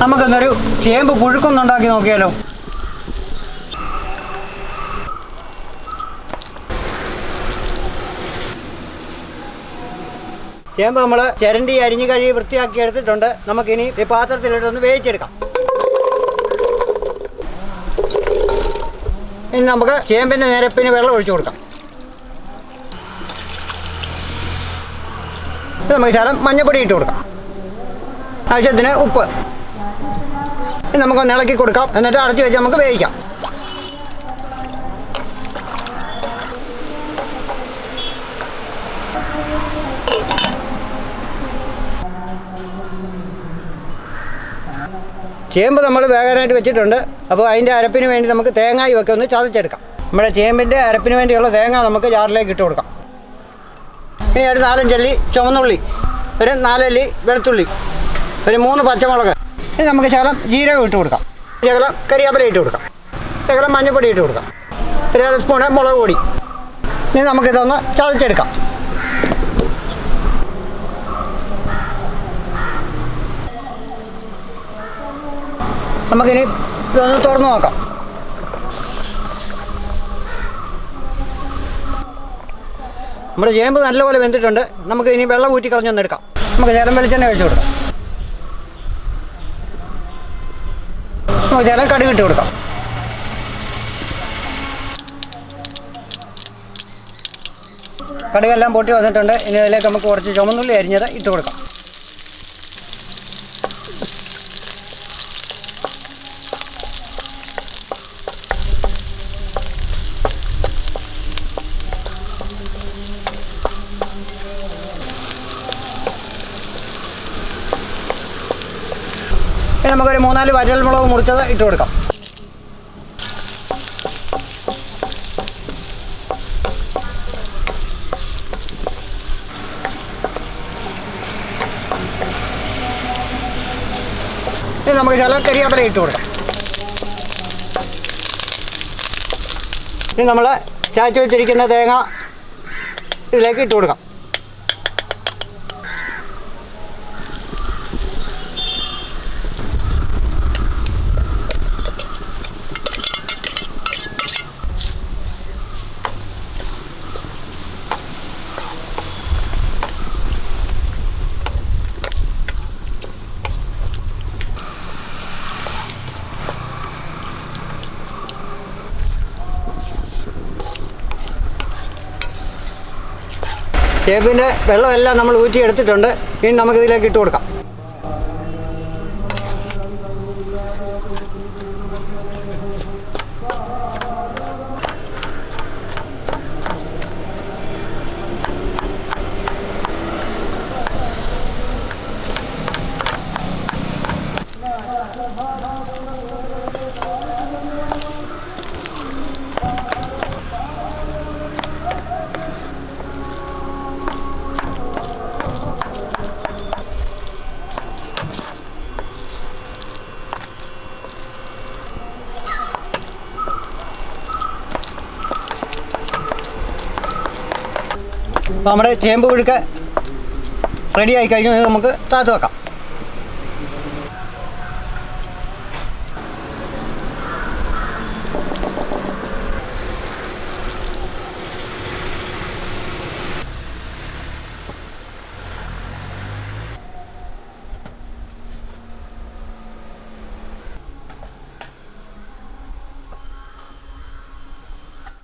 നമുക്കെന്നൊരു ചേമ്പ് പുഴുക്കൊന്നുണ്ടാക്കി നോക്കിയാലോ? ചേമ്പ് നമ്മൾ ചിരണ്ടി അരിഞ്ഞ് കഴുകി വൃത്തിയാക്കി എടുത്തിട്ടുണ്ട്. നമുക്കിനി ഈ പാത്രത്തിലിട്ടൊന്ന് വേവിച്ചെടുക്കാം. ഇനി നമുക്ക് ചേമ്പിന്റെ നിരപ്പിന് വെള്ളം ഒഴിച്ചു കൊടുക്കാം. നമുക്ക് ശകലം മഞ്ഞപ്പൊടി ഇട്ട് കൊടുക്കാം. ആവശ്യത്തിന് ഉപ്പ്. ഇനി നമുക്കൊന്ന് ഇളക്കി കൊടുക്കാം. എന്നിട്ട് അടച്ചു വെച്ച് നമുക്ക് വേവിക്കാം. ചേമ്പ് നമ്മൾ വേകാനായിട്ട് വെച്ചിട്ടുണ്ട്. അപ്പോൾ അതിന്റെ അരപ്പിന് വേണ്ടി നമുക്ക് തേങ്ങായി ഒക്കെ ഒന്ന് ചതച്ചെടുക്കാം. നമ്മുടെ ചേമ്പിന്റെ അരപ്പിന് വേണ്ടിയുള്ള തേങ്ങ നമുക്ക് ജാറിലേക്ക് ഇട്ട് കൊടുക്കാം. ഇനി ഒരു നാലഞ്ചല്ലി ചുവന്നുള്ളി ഒരു നാലല്ലി വെളുത്തുള്ളി ഒരു മൂന്ന് പച്ചമുളക്. ഇനി നമുക്ക് ശകലം ജീരകം ഇട്ട് കൊടുക്കാം. ശകലം കരിയാപ്പല ഇട്ട് കൊടുക്കാം. ശകലം മഞ്ഞൾപ്പൊടി ഇട്ട് കൊടുക്കാം. ഒരു അര സ്പൂണ് മുളക് പൊടി. ഇനി നമുക്കിതൊന്ന് ചതച്ചെടുക്കാം. നമുക്കിനി ഇതൊന്ന് തുറന്നു നോക്കാം. നമ്മുടെ ചേമ്പ് നല്ലപോലെ വെന്തിട്ടുണ്ട്. നമുക്ക് ഇനി വെള്ളം ഊറ്റി കളഞ്ഞൊന്നെടുക്കാം നമുക്ക് നേരം വെളിച്ചെണ്ണ ഒഴിച്ചു കൊടുക്കാം. നമുക്ക് ചേരം കടുക് ഇട്ട് കൊടുക്കാം. കടുകെല്ലാം പൊട്ടി വന്നിട്ടുണ്ട്. ഇനി അതിലേക്ക് നമുക്ക് കുറച്ച് ചുമന്നുള്ളി അരിഞ്ഞത് ഇട്ട് കൊടുക്കാം. ഇനി നമുക്കൊരു മൂന്നാൽ വരൽ മുളക് മുറിച്ചത് ഇട്ട് കൊടുക്കാം. ഇനി നമുക്ക് ചില കരിയാപ്പല ഇട്ട് കൊടുക്കാം. ഇനി നമ്മൾ ചായച്ച് വെച്ചിരിക്കുന്ന തേങ്ങ ഇതിലേക്ക് ഇട്ട് കൊടുക്കാം. ചേമ്പിന്റെ വെള്ളമെല്ലാം നമ്മൾ ഊറ്റി എടുത്തിട്ടുണ്ട് ഇനി നമുക്കിതിലേക്ക് ഇട്ട് കൊടുക്കാം. അപ്പോൾ നമ്മുടെ ചേമ്പ് പുഴുക്ക് റെഡി ആയി കഴിഞ്ഞു. ഇത് നമുക്ക് താത്ത് വെക്കാം.